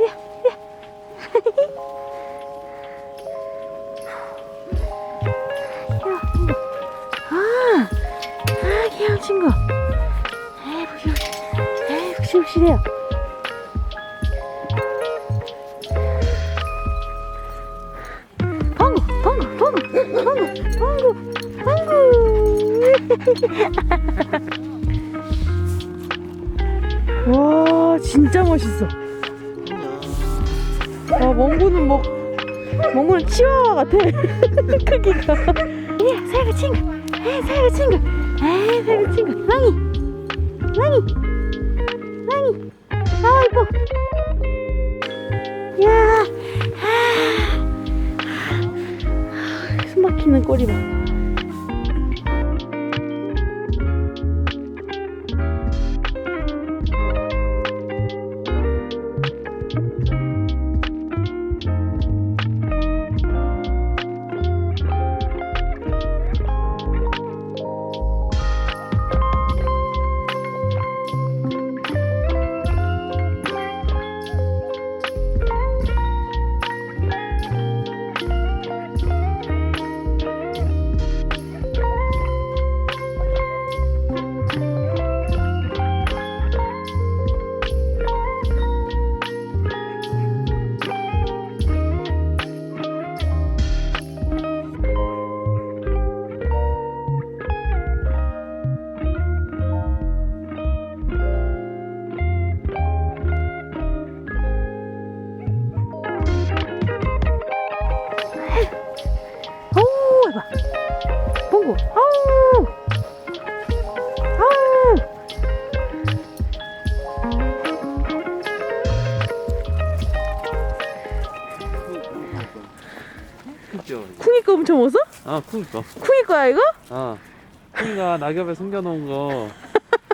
야, 야. 야, 친구. 아, 아, 귀여운 친구. 에이, 푹신푹신. 에이, 푹신푹신해요. 방구, 방구, 방구, 방구, 방구, 방구. 와, 진짜 멋있어. 아, 멍구는 뭐, 멍구는 치와와 같아. 크기가. 예, 살구 친구. 에, 살구 친구. 에, 살구 친구. 망이. 망이. 망이. 아, 이뻐. 야, 아. 숨 막히는 꼬리 봐. 쿵이 거 엄청 웃어? 아, 쿵거. 쿵이 거야 이거? 아, 쿵이가 낙엽에 숨겨놓은 거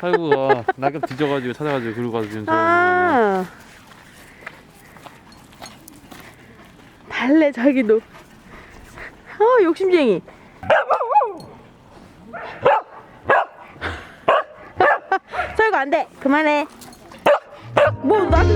살구가 낙엽 뒤져가지고 찾아가지고 그러고 가서 지금 저러는. 아. 달래 자기도. 아 욕심쟁이. 설거 안 돼. 그만해. 뭐 나도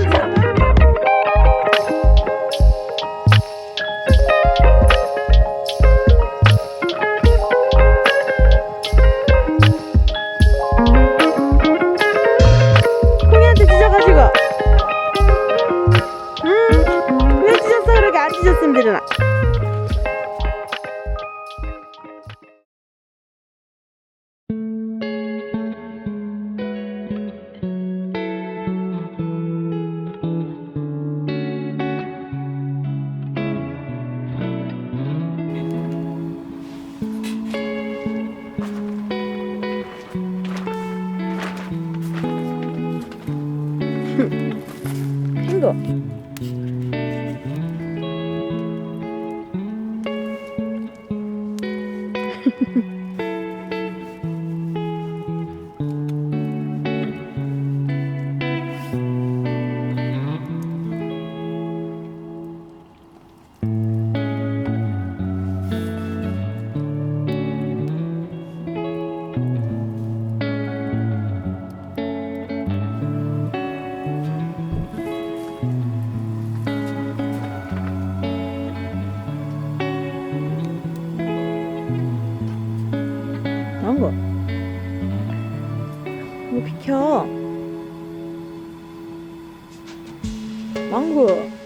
힘들어. 친구. 망고. 이거 비켜. 망고.